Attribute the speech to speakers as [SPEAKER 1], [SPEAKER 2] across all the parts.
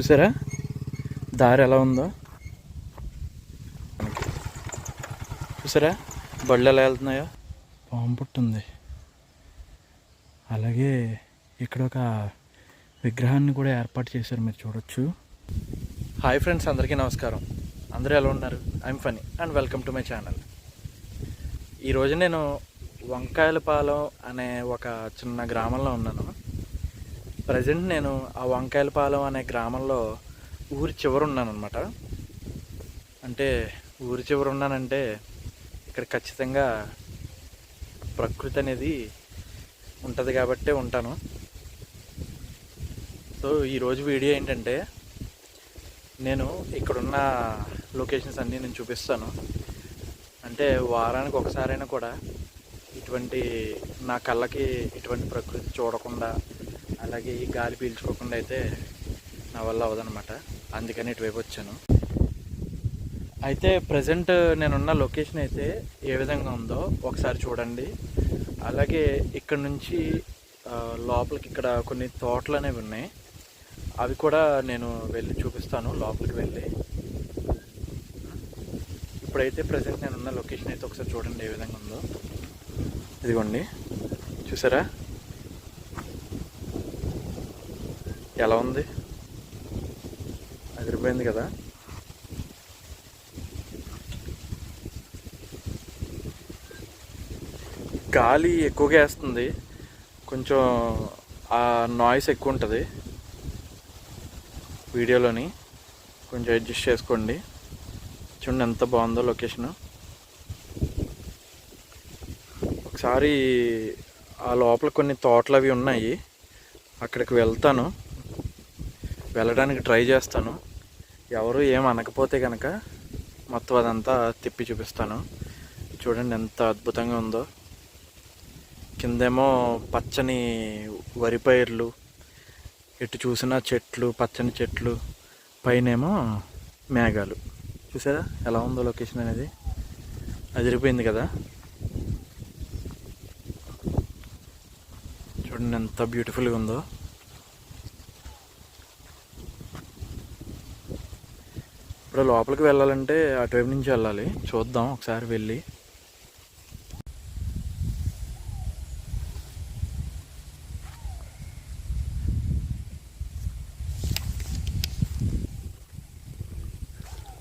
[SPEAKER 1] చూసారా? దారి ఎలా ఉందో? చూసారా? బళ్ళు ఎలా వెళ్తున్నాయో? పాము పుట్టుంది. అలాగే ఇక్కడ ఒక విగ్రహాన్ని కూడా ఏర్పాటు చేశారు మీరు చూడొచ్చు. హాయ్ ఫ్రెండ్స్ అందరికీ నమస్కారం. అందరూ ఎలా ఉన్నారు? I'm Phani and welcome to my channel. ఈరోజు నేను వంకాయలపాలెం అనే ఒక చిన్న గ్రామంలో ఉన్నాను. ప్రజెంట్ నేను ఆ వంకాయలపాలెం అనే గ్రామంలో ఊరి చివర ఉన్నాను అంటే ఊరి చివర ఉన్నానంటే ఇక్కడ ఖచ్చితంగా ప్రకృతి అనేది ఉంటుంది కాబట్టే ఉంటాను. సో ఈరోజు వీడియో ఏంటంటే నేను ఇక్కడున్న లొకేషన్స్ అన్నీ నేను చూపిస్తాను. అంటే వారానికి ఒకసారైనా కూడా ఇటువంటి నా కళ్ళకి ఇటువంటి ప్రకృతి చూడకుండా అలాగే ఈ గాలి పీల్చుకోకుండా అయితే నా వల్ల అవదనమాట అందుకని ఇటువైపు వచ్చాను. అయితే ప్రజెంట్ నేనున్న లొకేషన్ అయితే ఏ విధంగా ఉందో ఒకసారి చూడండి. అలాగే ఇక్కడ నుంచి లోపలికి ఇక్కడ కొన్ని తోటలు అనేవి ఉన్నాయి. అవి కూడా నేను వెళ్ళి చూపిస్తాను లోపలికి వెళ్ళి. ఇప్పుడైతే ప్రజెంట్ నేను ఉన్న లొకేషన్ అయితే ఒకసారి చూడండి ఏ విధంగా ఉందో. ఇదిగోండి. చూసారా? ఎలా ఉంది? అదిరిపోయింది కదా? గాలి ఎక్కువగా వేస్తుంది. కొంచెం ఆ నాయిస్ ఎక్కువ ఉంటుంది. వీడియోలోని కొంచెం అడ్జస్ట్ చేసుకోండి. చూడండి ఎంత బాగుందో లొకేషన్ ఒకసారి ఆ లోపల కొన్ని తోటలు అవి ఉన్నాయి. అక్కడికి వెళ్తాను. వెళ్ళడానికి ట్రై చేస్తాను. ఎవరు ఏం అనకపోతే కనుక మొత్తం అదంతా తిప్పి చూపిస్తాను. చూడండి ఎంత అద్భుతంగా ఉందో. కిందేమో పచ్చని వరి పైర్లు ఎటు చూసినా చెట్లు పచ్చని చెట్లు పైనేమో మేఘాలు. చూసారా? ఎలా ఉందో లొకేషన్ అనేది. అదిరిపోయింది కదా. చూడండి ఎంత బ్యూటిఫుల్గా ఉందో. ఇప్పుడు లోపలికి వెళ్ళాలంటే అటువైపు నుంచి వెళ్ళాలి. చూద్దాం ఒకసారి వెళ్ళి.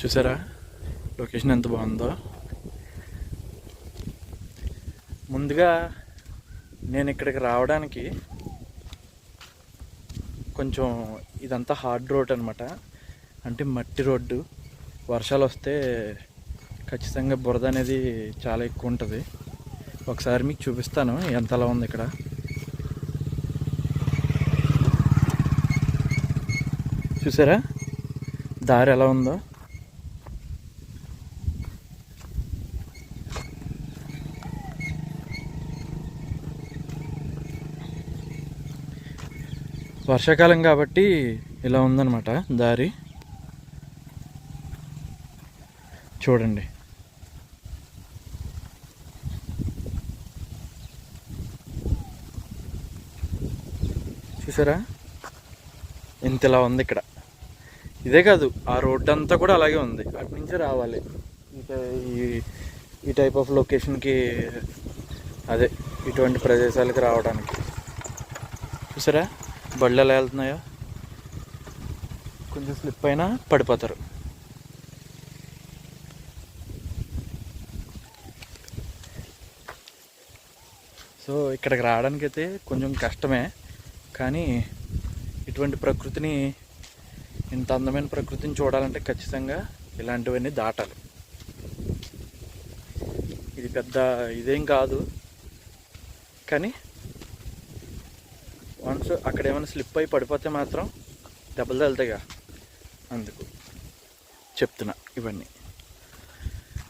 [SPEAKER 1] చూసారా? లొకేషన్ ఎంత బాగుందో? ముందుగా నేను ఇక్కడికి రావడానికి కొంచెం ఇదంతా హార్డ్ రోడ్ అనమాట అంటే మట్టి రోడ్డు. వర్షాలు వస్తే ఖచ్చితంగా బురద అనేది చాలా ఎక్కువ ఉంటుంది ఒకసారి మీకు చూపిస్తాను ఎంతలా ఉంది ఇక్కడ. చూసారా? దారి ఎలా ఉందో? వర్షాకాలం కాబట్టి ఇలా ఉందన్నమాట దారి. చూడండి. చూసారా? ఇంత ఇలా ఉంది ఇక్కడ. ఇదే కాదు ఆ రోడ్డు అంతా కూడా అలాగే ఉంది. అటు నుంచే రావాలి. ఇంకా ఈ ఈ టైప్ ఆఫ్ లొకేషన్కి అదే ఇటువంటి ప్రదేశాలకు రావడానికి. చూసారా? బళ్ళు ఎలా వెళ్తున్నాయో? కొంచెం స్లిప్ అయినా పడిపోతారు. సో ఇక్కడికి రావడానికి అయితే కొంచెం కష్టమే. కానీ ఇటువంటి ప్రకృతిని ఇంత అందమైన ప్రకృతిని చూడాలంటే ఖచ్చితంగా ఇలాంటివన్నీ దాటాలి. ఇది పెద్ద ఇదేం కాదు. కానీ వన్స్ అక్కడ ఏమైనా స్లిప్ అయి పడిపోతే మాత్రం దెబ్బలు తగులుతాయిగా. అందుకు చెప్తున్నా ఇవన్నీ.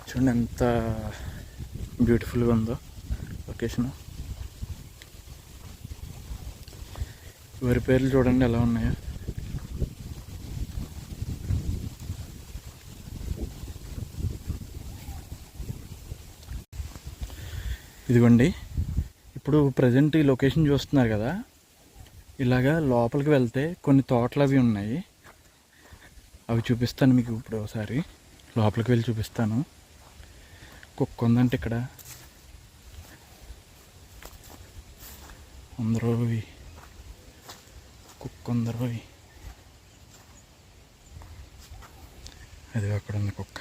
[SPEAKER 1] చూడండి ఎంత బ్యూటిఫుల్గా ఉందో లొకేషన్ వరి పేర్లు చూడండి ఎలా ఉన్నాయో. ఇదిగోండి ఇప్పుడు ప్రజెంట్ ఈ లొకేషన్ చూస్తున్నారు కదా ఇలాగా లోపలికి వెళ్తే కొన్ని తోటలు అవి ఉన్నాయి. అవి చూపిస్తాను మీకు ఇప్పుడు ఒకసారి. లోపలికి వెళ్ళి చూపిస్తాను. కుక్క ఉందంటే ఇక్కడ. అందరూ కొందరు అది అక్కడ ఉంది కుక్క.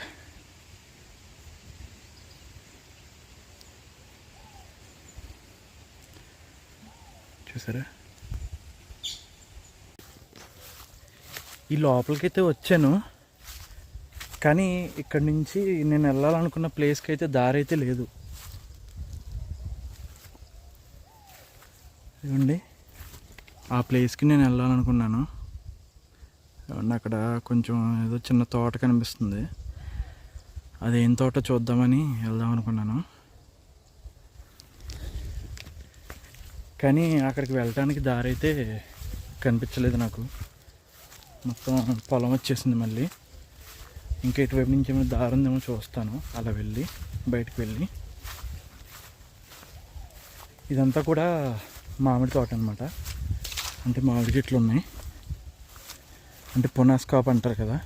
[SPEAKER 1] చూసారా? ఈ లోపలికైతే వచ్చాను. కానీ ఇక్కడి నుంచి నేను వెళ్ళాలనుకున్న ప్లేస్కి అయితే దారి అయితే లేదు. ఇవ్వండి ఆ ప్లేస్కి నేను వెళ్ళాలనుకున్నాను. ఏమన్నా అక్కడ కొంచెం ఏదో చిన్న తోట కనిపిస్తుంది. అదేం తోట చూద్దామని వెళ్దాం అనుకున్నాను. కానీ అక్కడికి వెళ్ళటానికి దారి అయితే కనిపించలేదు నాకు. మొత్తం పొలం వచ్చేసింది మళ్ళీ. ఇంకా ఇటువైపు నుంచి ఏమైనా దారి ఉందేమో చూస్తాను. అలా వెళ్ళి బయటకు వెళ్ళి. ఇదంతా కూడా మామిడి తోట అనమాట అంటే మామిడి చెట్లు ఉన్నాయి. అంటే పొనాస్కాప్ అంటారు కదా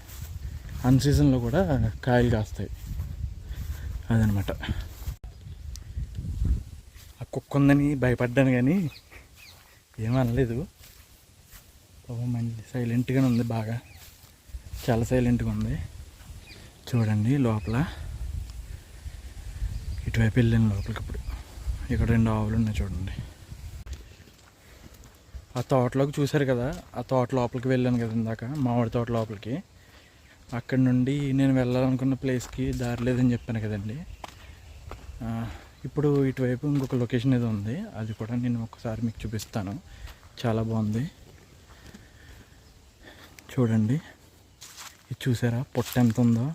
[SPEAKER 1] అన్ సీజన్లో కూడా కాయలు కాస్తాయి. అదనమాట. ఆ కుక్క ఉందని భయపడ్డాను కానీ ఏమనలేదు మంచి సైలెంట్గానే ఉంది బాగా. చాలా సైలెంట్గా ఉంది. చూడండి లోపల. ఇటువైపు వెళ్ళాను లోపలికి ఇప్పుడు ఇక్కడ రెండు ఆవులు ఉన్నాయి చూడండి. ఆ తోటలోకి చూశారు కదా ఆ తోట లోపలికి వెళ్ళాను కదా ఇందాక మామిడి తోట లోపలికి. అక్కడ నుండి నేను వెళ్ళాలనుకున్న ప్లేస్కి దారి లేదని చెప్పాను కదండి. ఇప్పుడు ఇటువైపు ఇంకొక లొకేషన్ ఏదో ఉంది అది కూడా నేను ఒకసారి మీకు చూపిస్తాను. చాలా బాగుంది. చూడండి. ఇది చూసారా? పుట్ట ఎంత ఉందో?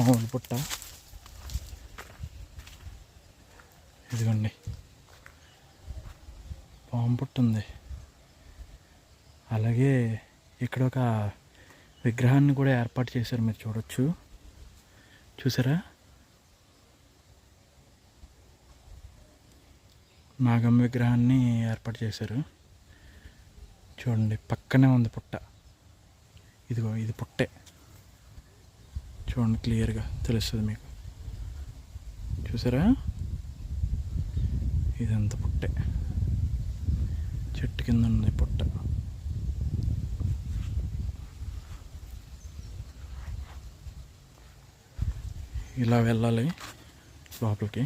[SPEAKER 1] మామిడి పుట్ట. ఇదిగోండి. పాము పుట్ట ఉంది అలాగే ఇక్కడ ఒక విగ్రహాన్ని కూడా ఏర్పాటు చేశారు మీరు చూడొచ్చు. చూసారా? నాగమ్మ విగ్రహాన్ని ఏర్పాటు చేశారు. చూడండి పక్కనే ఉంది పుట్ట. ఇదిగో ఇది పుట్టే. చూడండి క్లియర్గా తెలుస్తుంది మీకు. చూసారా? ఇదంతా పుట్టే. చెట్టు కింద ఉంది పుట్ట. ఇలా వెళ్ళాలి లోపలికి.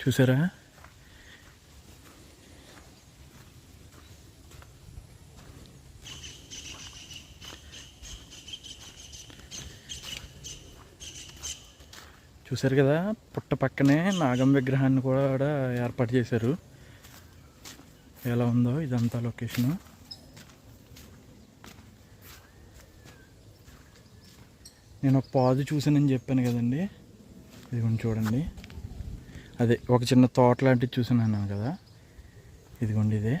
[SPEAKER 1] చూసారా? చూసారు కదా పుట్ట పక్కనే నాగం విగ్రహాన్ని కూడా ఏర్పాటు చేశారు. ఎలా ఉందో ఇదంతా లొకేషను. నేను ఒక పాదు చూసానని చెప్పాను కదండి. ఇది కొంచెం చూడండి. అదే ఒక చిన్న తోట లాంటిది చూసాను అన్నాను కదా. ఇదిగోండి ఇదే.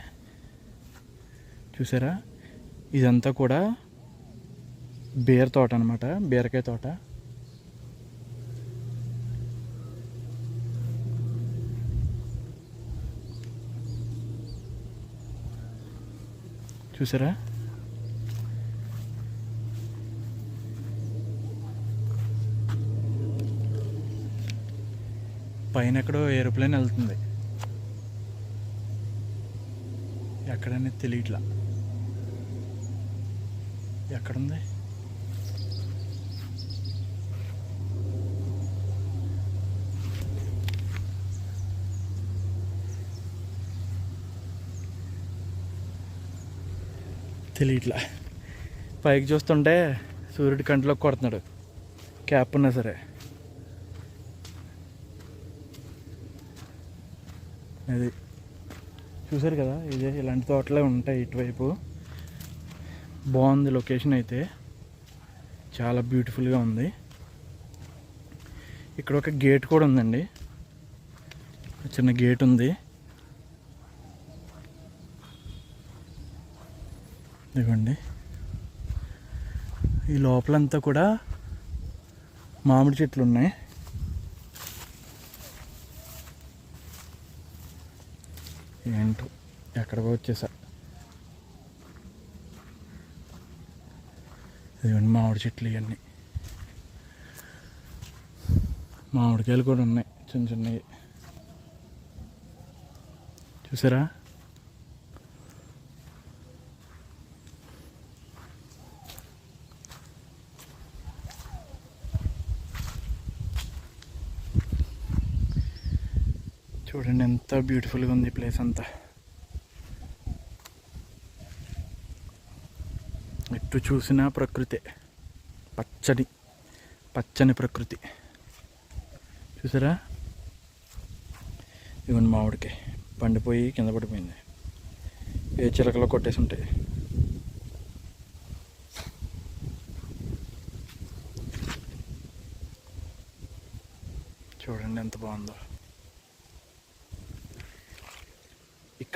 [SPEAKER 1] చూసారా ఇదంతా కూడా బీర తోట అనమాట బీరకాయ తోట. చూసారా? పైన ఎక్కడో ఏరోప్లేన్ వెళ్తుంది. ఎక్కడనేది తెలియట్లా ఎక్కడుంది? తెలియట్లా పైకి చూస్తుంటే సూర్యుడి కంటిలోకి కొడుతున్నాడు. క్యాప్ ఉన్నా సరే. అది. చూసారు కదా? ఇదే ఇలాంటి తోటలే ఉంటాయి ఇటువైపు. బాగుంది లొకేషన్ అయితే. చాలా బ్యూటిఫుల్గా ఉంది. ఇక్కడ ఒక గేట్ కూడా ఉందండి. చిన్న గేట్ ఉంది. ఇదిగోండి. ఈ లోపలంతా కూడా మామిడి చెట్లు ఉన్నాయి. ఏంటో ఎక్కడికో వచ్చేసా. ఇదిగోండి మామిడి చెట్లు ఇవన్నీ. మామిడికాయలు కూడా ఉన్నాయి చిన్న చిన్నవి. చూసారా? చూడండి ఎంత బ్యూటిఫుల్గా ఉంది ప్లేస్ అంతా. ఎటు చూసినా ప్రకృతి. పచ్చడి పచ్చని ప్రకృతి. చూసారా? ఇవన్నీ మామిడికి పండిపోయి కింద పడిపోయింది. ఏ చిలకలో కొట్టేసి ఉంటాయి. చూడండి ఎంత బాగుందో.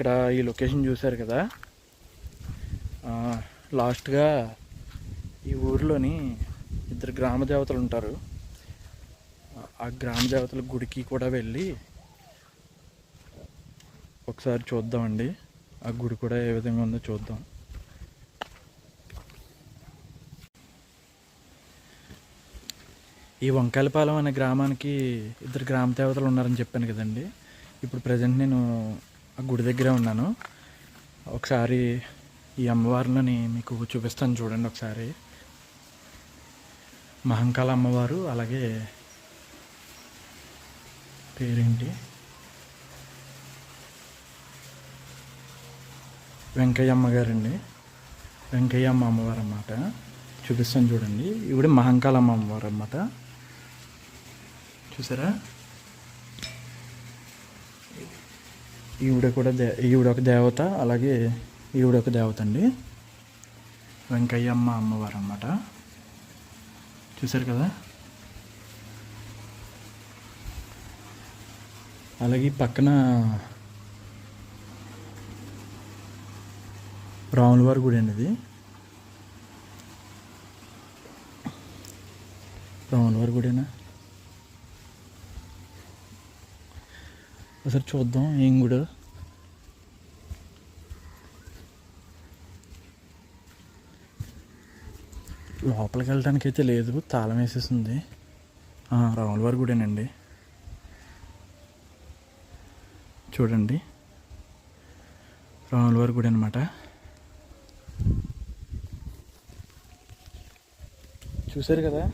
[SPEAKER 1] ఇక్కడ ఈ లొకేషన్ చూశారు కదా? లాస్ట్గా ఈ ఊరిలోని ఇద్దరు గ్రామ దేవతలు ఉంటారు. ఆ- ఆ గ్రామ దేవతల గుడికి కూడా వెళ్ళి ఒకసారి చూద్దామండి. ఆ గుడి కూడా ఏ విధంగా ఉందో చూద్దాం. ఈ వంకాయలపాలెం అనే గ్రామానికి ఇద్దరు గ్రామ దేవతలు ఉన్నారని చెప్పాను కదండి. ఇప్పుడు ప్రజెంట్ నేను ఆ గుడి దగ్గరే ఉన్నాను. ఒకసారి ఈ అమ్మవార్లని మీకు చూపిస్తాను చూడండి ఒకసారి. మహంకాళ అమ్మవారు అలాగే పేరేంటి? వెంకయ్యమ్మ గారండి వెంకయ్యమ్మ అమ్మవారు అన్నమాట. చూపిస్తాను చూడండి. ఇవిడ మహంకాళమ్మ అమ్మవారు అన్నమాట. చూసారా? ఈవిడ కూడా దే ఈవిడ ఒక దేవత అలాగే ఈవిడ ఒక దేవత అండి. వెంకయ్యమ్మ అమ్మవారు అన్నమాట చూసారు కదా? అలాగే పక్కన రాములవారి గుడి అనేది ఇది రాములవారి గుడేనా? ఒకసారి చూద్దాం ఏం కూడా లోపలికి వెళ్ళడానికి అయితే లేదు తాళం వేసేసింది. ఆ, రాములవారి గుడేనండి. చూడండి. రాములవారి గుడి అనమాట చూశారు కదా?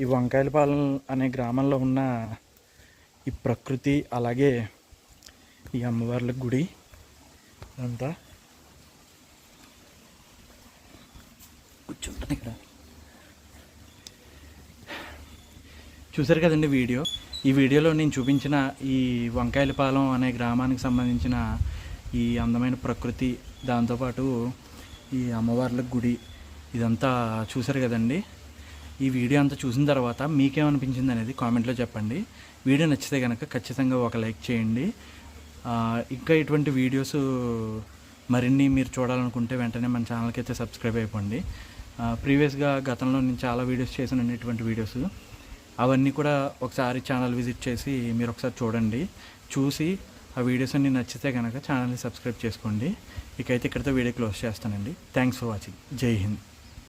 [SPEAKER 1] ఈ వంకాయలపాలెం అనే గ్రామంలో ఉన్న ఈ ప్రకృతి అలాగే ఈ అమ్మవార్ల గుడి అంతా. కూర్చుంటుంది ఇక్కడ. చూసారు కదండి వీడియో? ఈ వీడియోలో నేను చూపించిన ఈ వంకాయలపాలెం అనే గ్రామానికి సంబంధించిన ఈ అందమైన ప్రకృతి దాంతోపాటు ఈ అమ్మవార్ల గుడి ఇదంతా చూసారు కదండి? ఈ వీడియో అంతా చూసిన తర్వాత మీకేమనిపించింది అనేది కామెంట్లో చెప్పండి. వీడియో నచ్చితే కనుక ఖచ్చితంగా ఒక లైక్ చేయండి. ఇంకా ఇటువంటి వీడియోస్ మరిన్ని మీరు చూడాలనుకుంటే వెంటనే మన ఛానల్కి అయితే సబ్స్క్రైబ్ అయిపోండి. ప్రీవియస్గా గతంలో నేను చాలా వీడియోస్ చేశాను ఇటువంటి వీడియోస్. అవన్నీ కూడా ఒకసారి ఛానల్ విజిట్ చేసి మీరు ఒకసారి చూడండి. చూసి ఆ వీడియోస్ అన్ని నచ్చితే కనుక ఛానల్ని సబ్స్క్రైబ్ చేసుకోండి. ఇకైతే ఇక్కడితో వీడియో క్లోజ్ చేస్తానండి. Thanks for watching. Jai Hind.